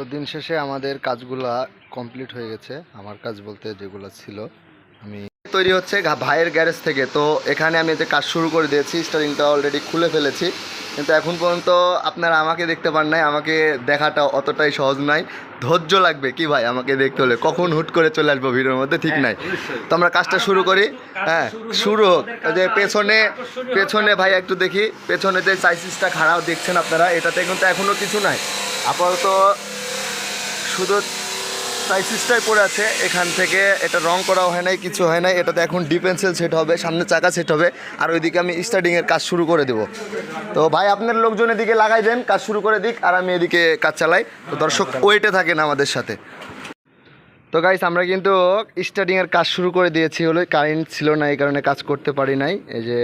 তো দিন শেষে আমাদের কাজগুলা কমপ্লিট হয়ে গেছে। আমার কাজ বলতে যেগুলো ছিল আমি তৈরি হচ্ছে ভাইয়ের গ্যারেজ থেকে। তো এখানে আমি যে কাজ শুরু করে দিয়েছি স্টারিংটা অলরেডি খুলে ফেলেছি। কিন্তু এখন পর্যন্ত আপনারা আমাকে দেখতে পান নাই আমাকে দেখাটা অতটাই সহজ নয় ধৈর্য লাগবে কি ভাই আমাকে দেখতে হলে? কখন হুট করে চলে আসব ভিডিওর মধ্যে? ঠিক নাই। তো আমরা কাজটা শুরু করি। হ্যাঁ শুরু হোক। যে পেছনে পেছনে ভাই একটু দেখি। পেছনে যে সাইসিসটা খারাপ দেখছেন আপনারা এটাতে কিন্তু এখনও কিছু নাই। আপাতত শুধু সাইসিসটাই পড়ে আছে। এখান থেকে এটা রং করাও হয় নাই, কিছু হয় নাই। এটাতে এখন ডিপেন্সিল সেট হবে, সামনে চাকা সেট হবে, আর ওইদিকে আমি স্টার্টিংয়ের কাজ শুরু করে দেবো। তো ভাই, আপনার লোকজন এদিকে লাগাই দেন, কাজ শুরু করে দিক, আর আমি এদিকে কাজ চালাই। তো দর্শক, ওয়েটে থাকেন আমাদের সাথে। তো গাইস আমরা কিন্তু স্টার্টিংয়ের কাজ শুরু করে দিয়েছি হলো কারেন্ট ছিল না, এই কারণে কাজ করতে পারি নাই। এই যে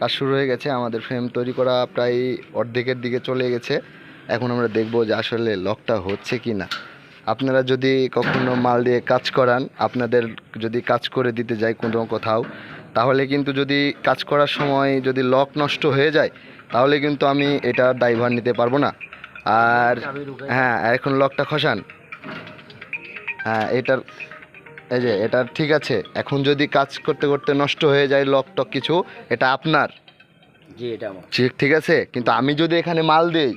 কাজ শুরু হয়ে গেছে, আমাদের ফ্রেম তৈরি করা প্রায় অর্ধেকের দিকে চলে গেছে। এখন আমরা দেখব যে আসলে লকটা হচ্ছে কি না আপনারা যদি কখনো মাল দিয়ে কাজ করান আপনাদের যদি কাজ করে দিতে যাই কোনো কোথাও তাহলে কিন্তু যদি কাজ করার সময় যদি লক নষ্ট হয়ে যায় তাহলে কিন্তু আমি এটা ড্রাইভার নিতে পারব না। আর হ্যাঁ এখন লকটা খসান। হ্যাঁ এটার এই যে এটা ঠিক আছে। এখন যদি কাজ করতে করতে নষ্ট হয়ে যায় লক টক কিছু এটা আপনার। জি এটা আমার। ঠিক ঠিক আছে? কিন্তু আমি যদি এখানে মাল দেই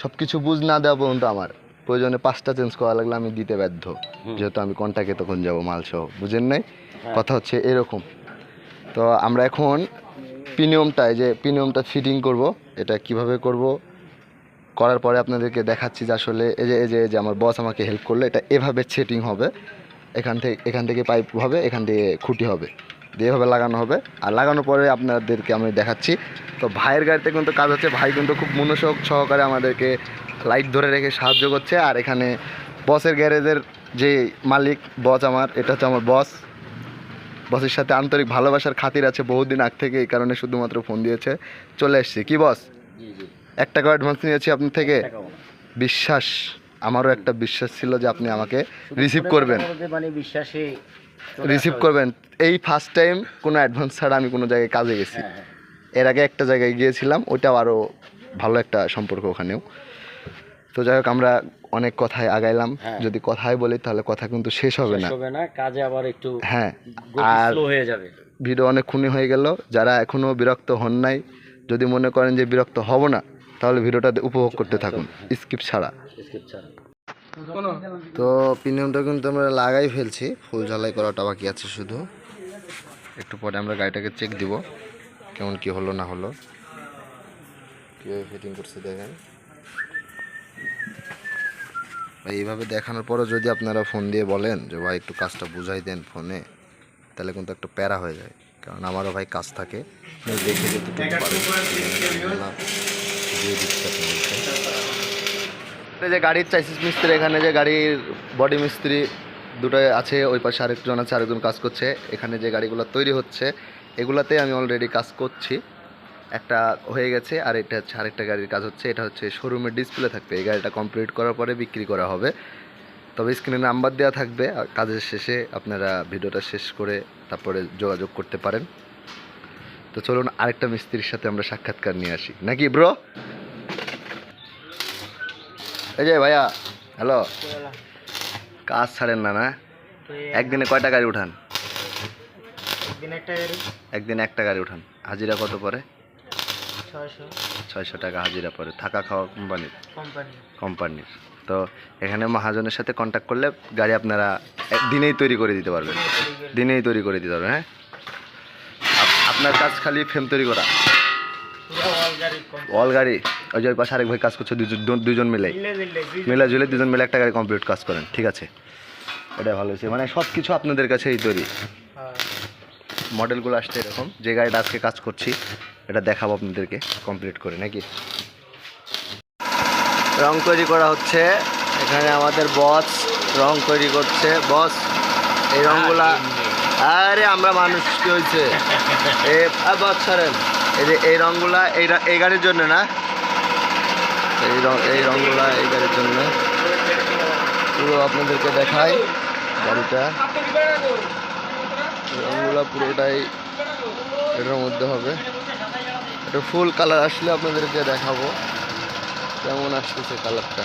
সব কিছু বুঝ না দেওয়া পর্যন্ত আমার। প্রয়োজনে পাঁচটা চেঞ্জ করা লাগলে আমি দিতে বাধ্য। যেহেতু আমি কন্টাকে তখন যাব মাল সহ বুঝেন নাই? হ্যাঁ। কথা হচ্ছে এরকম। তো আমরা এখন প্রিমিয়ামটা যে প্রিমিয়ামটা ফিটিং করব এটা কীভাবে করব? করার পরে আপনাদেরকে দেখাচ্ছি যে আসলে এই যে এই যে এই যে আমার বস আমাকে হেল্প করল এটা এভাবে সেটিং হবে। এখান থেকে এখান থেকে পাইপ হবে এখান থেকে খুঁটি হবে। এভাবে লাগানো হবে। আর লাগানোর পরে আপনাদেরকে আমি দেখাচ্ছি। তো ভাইয়ের গাড়িতে কিন্তু কাজ হচ্ছে। ভাই কিন্তু খুব মনোযোগ সহকারে আমাদেরকে লাইট ধরে রেখে সাহায্য করছে। আর এখানে বসের গ্যারেজের যে মালিক বস আমার এটা হচ্ছে আমার বস বসের সাথে আন্তরিক ভালোবাসার খাতির আছে। বহুদিন আগ থেকে এই কারণে শুধুমাত্র ফোন দিয়েছে। চলে এসছি। কি বস এক টাকা অ্যাডভান্স নিয়েছি আপনার থেকে। বিশ্বাস আমারও একটা বিশ্বাস ছিল যে আপনি আমাকে রিসিভ করবেন। মানে বিশ্বাসে রিসিভ করবেন। এই ফার্স্ট টাইম কোনো অ্যাডভান্স ছাড়া আমি কোনো জায়গায় কাজে গেছি। হ্যাঁ, হ্যাঁ। এর আগে একটা জায়গায় গিয়েছিলাম ওটাও আরও ভালো একটা সম্পর্ক ওখানেও। তো যাই হোক আমরা অনেক কথায় আগাইলাম। হ্যাঁ। যদি কথায় বলি তাহলে কথা কিন্তু শেষ হবে না। হবে না কাজে আবার একটু হ্যাঁ আর হয়ে যাবে। ভিডিও অনেক খুনি হয়ে গেল। যারা এখনও বিরক্ত হন নাই যদি মনে করেন যে বিরক্ত হব না তাহলে ভিডিওটা উপভোগ করতে থাকুন। স্কিপ ছাড়া। স্কিপ ছাড়া। তো প্রিমিয়ামটা কিন্তু আমরা লাগাই ফেলছি। ফুল ঝালাই করাটা বাকি আছে শুধু। একটু পরে আমরা গাড়িটাকে চেক দিব, কেমন কি হলো, না হলো। কীভাবে ফিটিং করছে দেখেন। এইভাবে দেখানোর পরও যদি আপনারা ফোন দিয়ে বলেন যে, ভাই, একটু কাজটা বুঝাই দেন ফোনে তাহলে কিন্তু একটা প্যারা হয়ে যায়। কারণ আমারও ভাই কাজ থাকে। দেখে যেটুকু পারেন না দিয়ে দিচ্ছি আপনাদেরকে এই যে গাড়ির চাইসিস মিস্ত্রি এখানে, যে গাড়ির বডি মিস্ত্রি দুটো আছে, ওই পাশে আরেকজন আছে, আরেকজন কাজ করছে। এখানে যে গাড়িগুলো তৈরি হচ্ছে এগুলাতে আমি অলরেডি কাজ করছি। একটা হয়ে গেছে, আর এটা হচ্ছে আরেকটা গাড়ির কাজ হচ্ছে, এটা হচ্ছে শোরুমের ডিসপ্লে থাকবে। এই গাড়িটা কমপ্লিট করার পরে বিক্রি করা হবে। তবে স্ক্রিনে নাম্বার দেওয়া থাকবে, আর কাজের শেষে আপনারা ভিডিওটা শেষ করে তারপরে যোগাযোগ করতে পারেন। তো চলুন আরেকটা মিস্ত্রির সাথে আমরা সাক্ষাৎকার নিয়ে আসি। নাকি ব্রো এই যে ভাইয়া হ্যালো। কাজ ছাড়েন না না? একদিনে কয়টা গাড়ি উঠান? একদিন একটা গাড়ি। উঠান। হাজিরা কত পরে? ছয়শো। টাকা হাজিরা পরে। থাকা খাওয়া কোম্পানির? কোম্পানির। তো এখানে মহাজনের সাথে কন্ট্যাক্ট করলে গাড়ি আপনারা দিনেই তৈরি করে দিতে পারবেন। দিনেই তৈরি করে দিতে পারবেন হ্যাঁ? আপ- আপনার কাজ খালি ফ্রেম তৈরি করা। অল গাড়ি। ওই যে ওই পাশে আরেক ভাই কাজ করছে দুজন মিলে মিলে জুলে দুজন মিলে একটা গাড়ি কমপ্লিট কাজ করেন ঠিক আছে? এটা ভালো হয়েছে। মানে সব কিছু আপনাদের কাছেই তৈরি। মডেলগুলো আসছে এরকম। যে গাড়িটা আজকে কাজ করছি এটা দেখাবো আপনাদেরকে কমপ্লিট করে নাকি? রং তৈরি করা হচ্ছে। এখানে আমাদের বস রং তৈরি করছে। বস এই রংগুলা আরে আমরা মানুষ কি হয়েছে? এ বস ছাড়েন এই যে এই রংগুলা এই এই গাড়ির জন্য না? এই রং এই রংগুলা এই গাড়ির জন্য। পুরো আপনাদেরকে দেখাই গাড়িটা। রংগুলা পুরোটাই এটার মধ্যে হবে। এটা ফুল কালার আসলে আপনাদেরকে দেখাবো। কেমন আসতেছে কালারটা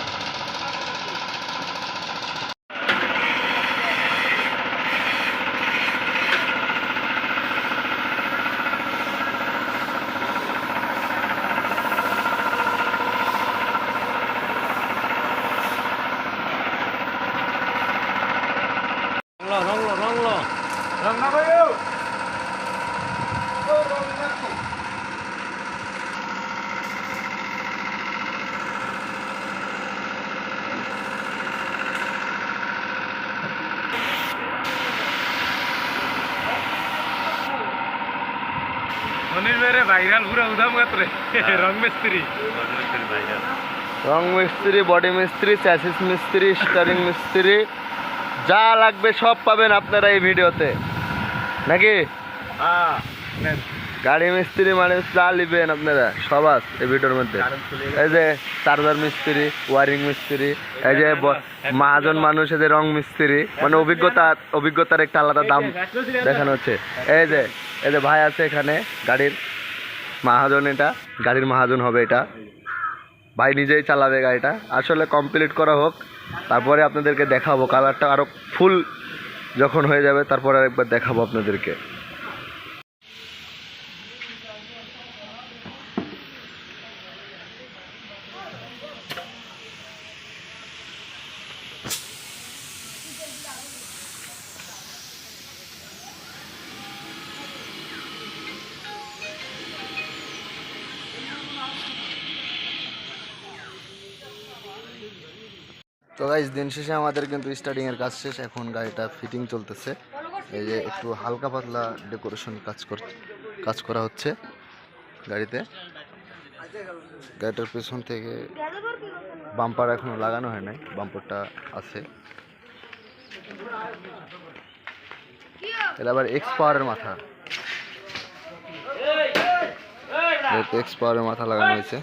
মনির মেরে ভাইরাল পুরো উধাম গাত্রে। রং মিস্ত্রি। রং মিস্ত্রি বডি মিস্ত্রি চ্যাসিস মিস্ত্রি স্টারিং মিস্ত্রি। যা লাগবে সব পাবেন আপনারা এই ভিডিওতে। নাকি? হ্যাঁ গাড়ি মিস্ত্রি মানে যা নিবেন আপনারা সব আছে এই ভিডিওর মধ্যে। এই যে চার্জার মিস্ত্রি ওয়ারিং মিস্ত্রি এই যে ব- মহাজন মানুষ এই যে রং মিস্ত্রি মানে অভিজ্ঞতা অভিজ্ঞতার একটা আলাদা দাম দেখানো হচ্ছে। এই যে এই যে ভাই আছে এখানে গাড়ির মহাজন এটা গাড়ির মহাজন হবে এটা। ভাই নিজেই চালাবে গাড়িটা। আসলে কমপ্লিট করা হোক। তারপরে আপনাদেরকে দেখাবো কালারটা আরও ফুল যখন হয়ে যাবে তারপরে একবার দেখাবো আপনাদেরকে। তো গাইজ দিন শেষে আমাদের কিন্তু স্টার্টিং এর কাজ শেষ। এখন গাড়িটা ফিটিং চলতেছে। এই যে একটু হালকা পাতলা ডেকোরেশন কাজ কর কাজ করা হচ্ছে গাড়িতে। গাড়িটার পেছন থেকে বাম্পার এখনও লাগানো হয় নাই বাম্পারটা আছে। এটা আবার এক্স পাওয়ারের মাথা। এক্স পাওয়ারের মাথা লাগানো হয়েছে।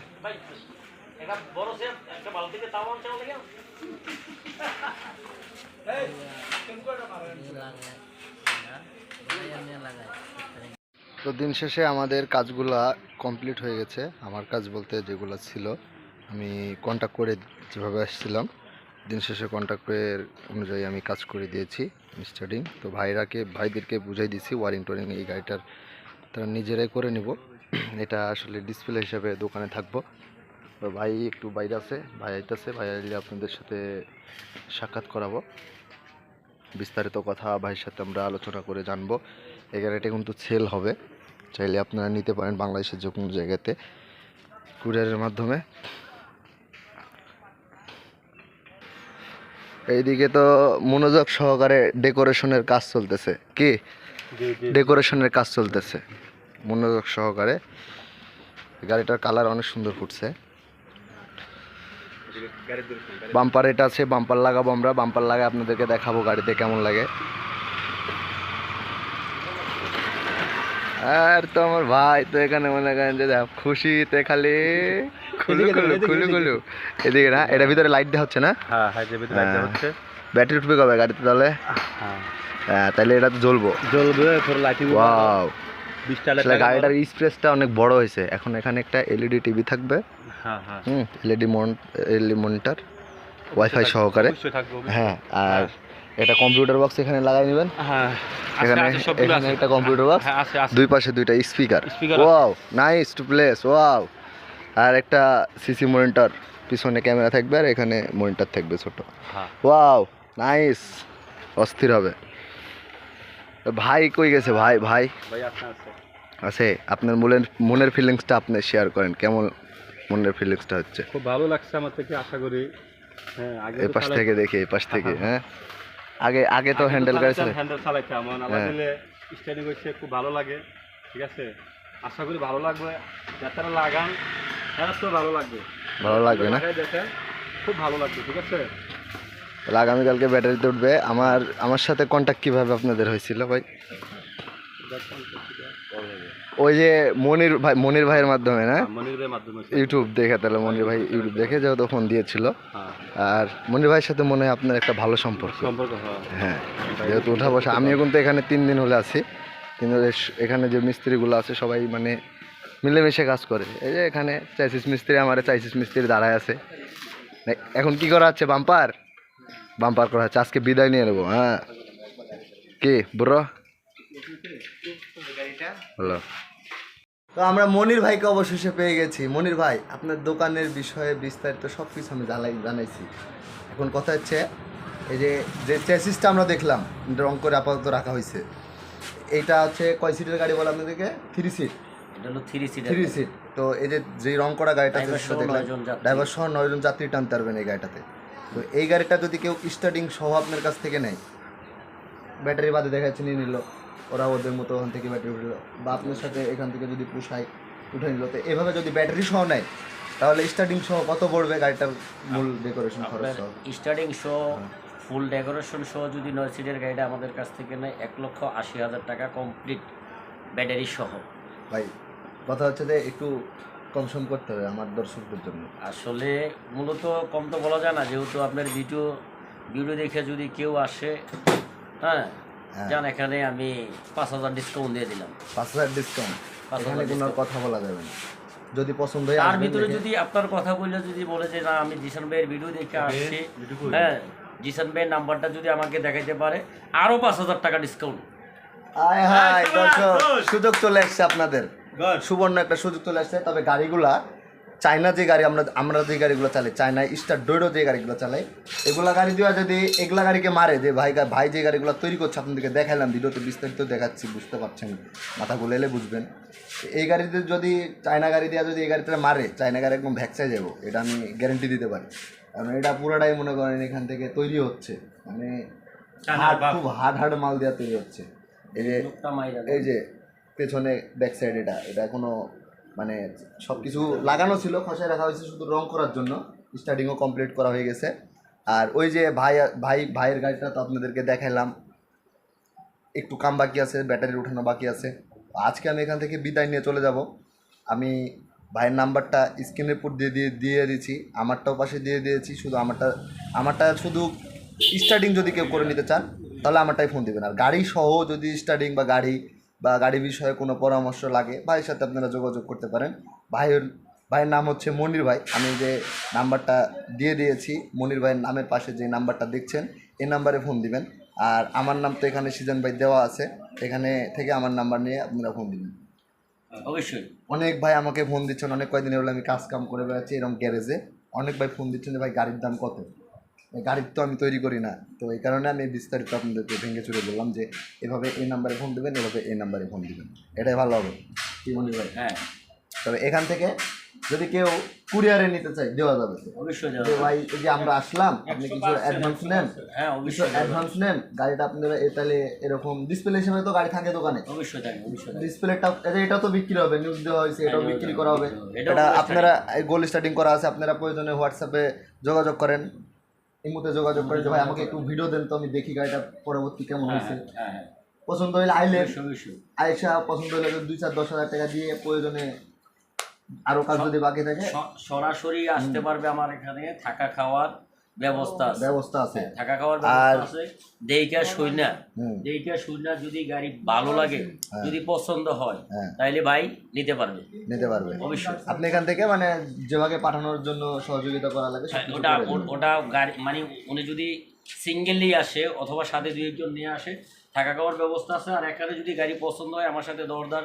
তো দিন শেষে আমাদের কাজগুলা কমপ্লিট হয়ে গেছে। আমার কাজ বলতে যেগুলো ছিল আমি কন্ট্যাক্ট করে যেভাবে আসছিলাম দিন শেষে কন্ট্যাক্টের অনুযায়ী আমি কাজ করে দিয়েছি স্টার্টিং তো ভাইরাকে ভাইদেরকে বুঝাই দিয়েছি ওয়ারিং টোয়ারিং এই গাড়িটার তারা নিজেরাই করে নিব। এটা আসলে ডিসপ্লে হিসাবে দোকানে থাকব। তো ভাই একটু বাইরে আছে ভাই আইতেছে ভাই আইলে আপনাদের সাথে সাক্ষাৎ করাবো। বিস্তারিত কথা ভাইয়ের সাথে আমরা আলোচনা করে জানব। এই গাড়িটা কিন্তু সেল হবে চাইলে আপনারা নিতে পারেন বাংলাদেশের যে কোনো জায়গাতে কুরিয়ারের মাধ্যমে। এইদিকে তো মনোযোগ সহকারে ডেকোরেশনের কাজ চলতেছে। কি? ডেকোরেশনের কাজ চলতেছে। মনোযোগ সহকারে। গাড়িটার কালার অনেক সুন্দর ফুটছে। বাম্পার এটা আছে বাম্পার লাগাবো আমরা বাম্পার লাগাই আপনাদেরকে দেখাবো গাড়িতে কেমন লাগে। আর তো আমার ভাই তো এখানে মনে করেন যে খুশিতে খালি খুলু খুলু খুলু খুলু। এদিকে না এটা ভিতরে লাইট দেওয়া হচ্ছে না? হ্যাঁ হ্যাঁ যে ভিতরে হ্যাঁ। হচ্ছে। ব্যাটারি উঠবে কবে গাড়িতে তাহলে? হ্যাঁ। হ্যাঁ তাহলে এটা তো জ্বলবো। জ্বলবে তোর লাইটিং ওয়াও গাড়িটার স্পেসটা অনেক বড় হয়েছে। এখন এখানে একটা এলইডি টিভি থাকবে হ্যাঁ হ্যাঁ হুম এলইডি এলইডি মনিটর ওয়াইফাই সহকারে। হ্যাঁ আর এটা কম্পিউটার বক্স এখানে লাগাই নেবেন। হ্যাঁ এখানে এখানে একটা কম্পিউটার বক্স হ্যাঁ দুই পাশে দুইটা speaker wow nice to place wow আর একটা সিসি মনিটর পিছনে ক্যামেরা থাকবে আর এখানে মনিটর থাকবে ছোট। হ্যাঁ। ওয়াও নাইস অস্থির হবে। ভাই কই গেছে? ভাই ভাই। আছে। আপনার মনের মনের ফিলিংসটা আপনি শেয়ার করেন কেমন মনের ফিলিংসটা হচ্ছে। খুব ভালো লাগছে আমার থেকে আশা করি। হ্যাঁ আগে এই পাশ থেকে দেখি এই পাশ থেকে হ্যাঁ। আগে আগে তো হ্যান্ডেল ছিল হ্যান্ডেল চালাইতাম। দিলে স্টার্টিং করছে খুব ভালো লাগে ঠিক আছে? আশা করি ভালো লাগবে। যাত্রা লাগান হ্যাঁ তো ভালো লাগবে। ভালো লাগবে না? দেখেন খুব ভালো লাগবে ঠিক আছে? তাহলে আগামীকালকে ব্যাটারিতে উঠবে। আমার আমার সাথে কন্ট্যাক্ট কীভাবে আপনাদের হয়েছিল ভাই? ওই যে মনির ভাই মনির ভাইয়ের মাধ্যমে না? ইউটিউব দেখে তাহলে মনির ভাই ইউটিউব দেখে যেহেতু ফোন দিয়েছিল। হ্যাঁ। আর মনির ভাইয়ের সাথে মনে হয় আপনার একটা ভালো সম্পর্ক। সম্পর্ক হ্যাঁ। যেহেতু উঠা বসা আমিও কিন্তু এখানে তিন দিন হলে আছি। কিন্তু এখানে যে মিস্ত্রিগুলো আছে সবাই মানে মিলেমিশে কাজ করে। এই যে এখানে চাইসিস মিস্ত্রি আমার চাইসিস মিস্ত্রি দাঁড়ায় আছে। এখন কি করা হচ্ছে বাম্পার? বাম্পার করা হচ্ছে আজকে বিদায় নিয়ে নেব হ্যাঁ। কি ব্রো হলো। তো আমরা মনির ভাইকে অবশেষে পেয়ে গেছি। মনির ভাই আপনার দোকানের বিষয়ে বিস্তারিত সব কিছু আমি জানাই জানাইছি। এখন কথা হচ্ছে এই যে যে চেসিসটা আমরা দেখলাম রং করে আপাতত রাখা হয়েছে এইটা হচ্ছে কয় সিটের গাড়ি বলে আপনাদেরকে? থ্রি সিট এটা হলো থ্রি সিটার থ্রি সিট তো এই যে যে রং করা গাড়িটা সেটা দেখলাম। ড্রাইভার সহ নয়জন যাত্রী টানতে পারবেন এই গাড়িটাতে। তো এই গাড়িটা যদি কেউ স্টার্টিং সহ আপনার কাছ থেকে নেয় ব্যাটারি বাদে দেখা যাচ্ছে নিয়ে নিল। ওরা ওদের মতো ওখান থেকে ব্যাটারি উঠল। বা আপনার সাথে এখান থেকে যদি পুষায় উঠে নিল তো এভাবে যদি ব্যাটারি সহ নেয় তাহলে স্টার্টিং সহ কত পড়বে গাড়িটার মূল ডেকোরেশন খরচ সহ? Starting show full decoration show যদি নয় সিটের গাড়িটা আমাদের কাছ থেকে নেয় এক লক্ষ আশি হাজার টাকা কমপ্লিট ব্যাটারি সহ। ভাই কথা হচ্ছে যে একটু কম সম করতে হবে আমার দর্শকদের জন্য। আসলে মূলত কম তো বলা যায় না যেহেতু আপনার ভিডিও ভিডিও দেখে যদি কেউ আসে হ্যাঁ হ্যাঁ। যান এখানে আমি পাঁচ হাজার ডিসকাউন্ট দিয়ে দিলাম। পাঁচ হাজার ডিসকাউন্ট এখানে কোনো কথা বলা যাবে না। যদি পছন্দ হয় তার ভিতরে যদি আপনার কথা বললে যদি বলে যে না আমি জিসান ভাইয়ের ভিডিও দেখে আসছি। হ্যাঁ জিসান ভাইয়ের নাম্বারটা যদি আমাকে দেখাইতে পারে আরও পাঁচ হাজার টাকা ডিসকাউন্ট আয় হায় দর্শক সুযোগ চলে আসছে আপনাদের। সুবর্ণ একটা সুযোগ চলে আসছে তবে গাড়িগুলা চায়না যে গাড়ি আমরা আমরা যে গাড়িগুলো চালাই চায়না স্টার ডোডো যে গাড়িগুলো চালাই এগুলা গাড়ি দেওয়া যদি এগুলা গাড়িকে মারে যে ভাই ভাই যে গাড়িগুলো তৈরি করছে আপনাদেরকে দেখাইলাম ভিডিওতে বিস্তারিত দেখাচ্ছি বুঝতে পারছেন মাথা এলে বুঝবেন। এই গাড়িতে যদি চায়না গাড়ি দেওয়া যদি এই গাড়িতে মারে চায়না গাড়ি একদম ভ্যাকসাই যাব এটা আমি গ্যারেন্টি দিতে পারি। কারণ এটা পুরোটাই মনে করেন এখান থেকে তৈরি হচ্ছে মানে খুব হার্ড হার্ড মাল দেওয়া তৈরি হচ্ছে। এই যে এই যে পেছনে ব্যাক সাইড এটা এটা কোনো মানে সব কিছু লাগানো ছিল, খসায় রাখা হয়েছে শুধু রং করার জন্য। স্টার্টিংও কমপ্লিট করা হয়ে গেছে। আর ওই যে ভাই ভাই, ভাইয়ের গাড়িটা তো আপনাদেরকে দেখাইলাম। একটু কাম বাকি আছে, ব্যাটারি উঠানো বাকি আছে। আজকে আমি এখান থেকে বিদায় নিয়ে চলে যাব। আমি ভাইয়ের নাম্বারটা স্ক্রিনের উপর দিয়ে দিয়ে দিয়ে দিয়েছি। আমারটাও পাশে দিয়ে দিয়েছি। শুধু আমারটা আমারটা শুধু স্টার্টিং যদি কেউ করে নিতে চান, তাহলে আমারটাই ফোন দিবেন। আর গাড়ি সহ যদি স্টার্টিং বা গাড়ি বা গাড়ি বিষয়ে কোনো পরামর্শ লাগে ভাইয়ের সাথে আপনারা যোগাযোগ করতে পারেন। ভাইয়ের ভাইয়ের নাম হচ্ছে মনির ভাই। আমি যে নাম্বারটা দিয়ে দিয়েছি মনির ভাইয়ের নামের পাশে যে নাম্বারটা দেখছেন এই নাম্বারে ফোন দিবেন। আর আমার নাম তো এখানে সিজন ভাই দেওয়া আছে এখানে থেকে আমার নাম্বার নিয়ে আপনারা ফোন দিবেন। অবশ্যই। অনেক ভাই আমাকে ফোন দিচ্ছেন অনেক কয়দিন হলো আমি কাজ কাম করে বেড়াচ্ছি এরকম গ্যারেজে। অনেক ভাই ফোন দিচ্ছেন যে ভাই গাড়ির দাম কত? গাড়ির তো আমি তৈরি করি না। তো এই কারণে আমি বিস্তারিত আপনাদেরকে ভেঙে চুরে বললাম যে এভাবে এই নাম্বারে ফোন দেবেন এভাবে এই নাম্বারে ফোন দিবেন। এটাই ভালো হবে। কি মনে ভাই? হ্যাঁ। তবে এখান থেকে যদি কেউ কুরিয়ারে নিতে চাই দেওয়া যাবে। অবশ্যই ভাই এই যে আমরা আসলাম আপনি কিছু অ্যাডভান্স নেন। হ্যাঁ অবশ্যই অ্যাডভান্স নেন। গাড়িটা আপনারা তাহলে এরকম ডিসপ্লে হিসেবে তো গাড়ি থাকে দোকানে। অবশ্যই থাকবে অবশ্যই ডিসপ্লেটা এটা তো বিক্রি হবে নিউজ দেওয়া হয়েছে এটাও হ্যাঁ, বিক্রি করা হবে। এটা আপনারা গোল স্টার্টিং করা আছে আপনারা প্রয়োজনে হোয়াটসঅ্যাপে যোগাযোগ করেন। এই মুহূর্তে যোগাযোগ করে যে ভাই আমাকে একটু ভিডিও দেন তো আমি দেখি গাড়িটা পরবর্তী কেমন হয়েছে। হ্যাঁ হ্যাঁ। পছন্দ হইলে আইলে আয়সা পছন্দ হইলে দুই চার দশ হাজার টাকা দিয়ে প্রয়োজনে আরও কাজ যদি বাকি থাকে। সরাসরি আসতে পারবে আমার এখানে থাকা খাওয়ার। ব্যবস্থা আছে। ব্যবস্থা আছে। থাকা খাওয়ার ব্যবস্থা আছে। দেইকা হুম। দেইকা সইনা যদি গাড়ি ভালো লাগে যদি পছন্দ হয় হ্যাঁ। তাইলে ভাই নিতে পারবে। নিতে পারবে। অবশ্যই। আপনি এখান থেকে মানে যেভাবে পাঠানোর জন্য সহযোগিতা করা লাগে হ্যাঁ, ওটা ওটা গাড়ি মানে উনি যদি সিঙ্গেলি আসে অথবা সাথে দুই একজন নিয়ে আসে থাকা খাওয়ার ব্যবস্থা আছে। আর এখানে যদি গাড়ি পছন্দ হয় আমার সাথে দরদার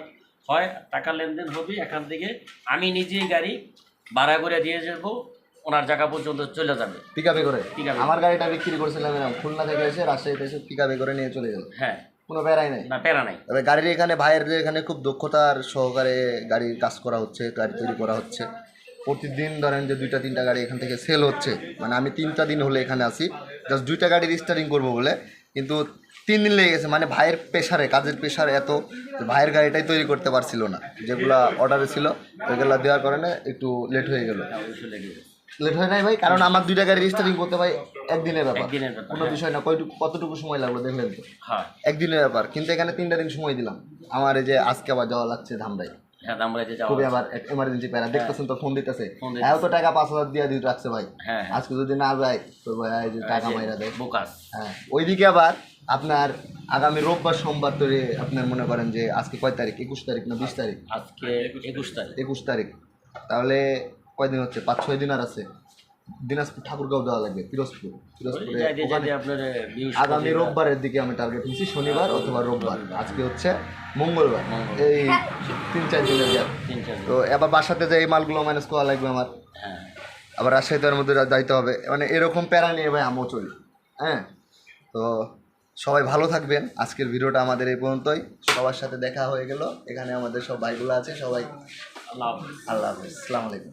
হয় টাকা লেনদেন হবে এখান থেকে আমি নিজেই গাড়ি ভাড়া করে দিয়ে যাব। ওনার জায়গা পর্যন্ত চলে যাবে। পিক আপে করে? আমার গাড়িটা বিক্রি করেছিলাম এরকম খুলনা থেকে এসে রাজশাহীতে এসে পিক আপে করে নিয়ে চলে গেল। হ্যাঁ। কোনো বেড়াই নাই। না প্যারা নাই। তবে গাড়ির এখানে ভাইয়ের এখানে খুব দক্ষতার সহকারে গাড়ির কাজ করা হচ্ছে গাড়ি তৈরি করা হচ্ছে। প্রতিদিন ধরেন যে দুইটা তিনটা গাড়ি এখান থেকে সেল হচ্ছে। মানে আমি তিনটা দিন হলে এখানে আসি জাস্ট দুইটা গাড়ির স্টার্টিং করব বলে। কিন্তু তিন দিন লেগে গেছে। মানে ভাইয়ের প্রেশারে কাজের প্রেশারে এত ভাইয়ের গাড়িটাই তৈরি করতে পারছিল না। যেগুলো অর্ডারে ছিল ওইগুলো দেওয়ার কারণে একটু লেট হয়ে গেল। হ্যাঁ। লেট হয় নাই ভাই? কারণ আমার দুইটা গাড়ির স্টার্টিং করতে ভাই একদিনের ব্যাপার। একদিনের ব্যাপার, কোনো বিষয় না কয়টুকু কতটুকু সময় লাগল দেখলেন তো? হ্যাঁ। একদিনের ব্যাপার কিন্তু এখানে তিনটা দিন সময় দিলাম। আমার এই যে আজকে আবার যাওয়া লাগছে ধামরাই। হ্যাঁ আমরা যাওয়া খুবই আবার এমার্জেন্সি প্যারা দেখতেছেন তো ফোন দিতেছে। হ্যাঁ তো টাকা পাঁচ হাজার দিয়ে দিতে রাখছে ভাই। হ্যাঁ হ্যাঁ। আজকে যদি না যায় তো ভাই যে টাকা মাইরা দেয়। বোকাস। হ্যাঁ ওইদিকে আবার আপনার আগামী রোববার সোমবার ধরে আপনার মনে করেন যে আজকে কয় তারিখ? একুশ তারিখ না বিশ তারিখ? আজকে একুশ তারিখ। একুশ তারিখ। তাহলে কয়দিন হচ্ছে? পাঁচ ছয় দিন আর আছে। দিনাজপুর ঠাকুরগাঁও দেওয়া লাগবে পিরোজপুর। পিরোজপুরে আগামী রোববারের দিকে আমি টার্গেট নিচ্ছি শনিবার অথবা রোববার। আজকে হচ্ছে মঙ্গলবার। এই তিন চার দিনের গ্যাপ তো এবার বাসাতে যে এই মালগুলো ম্যানেজ করা লাগবে আমার। হ্যাঁ। আবার রাজশাহীতে মধ্যে যাইতে হবে। মানে এরকম প্যারা নিয়ে ভাই আমিও চলি। হ্যাঁ? তো সবাই ভালো থাকবেন। আজকের ভিডিওটা আমাদের এই পর্যন্তই। সবার সাথে দেখা হয়ে গেল। এখানে আমাদের সব ভাইগুলো আছে সবাই আল্লাহ হাফিজ। আল্লাহ হাফিজ। আসসালামু আলাইকুম।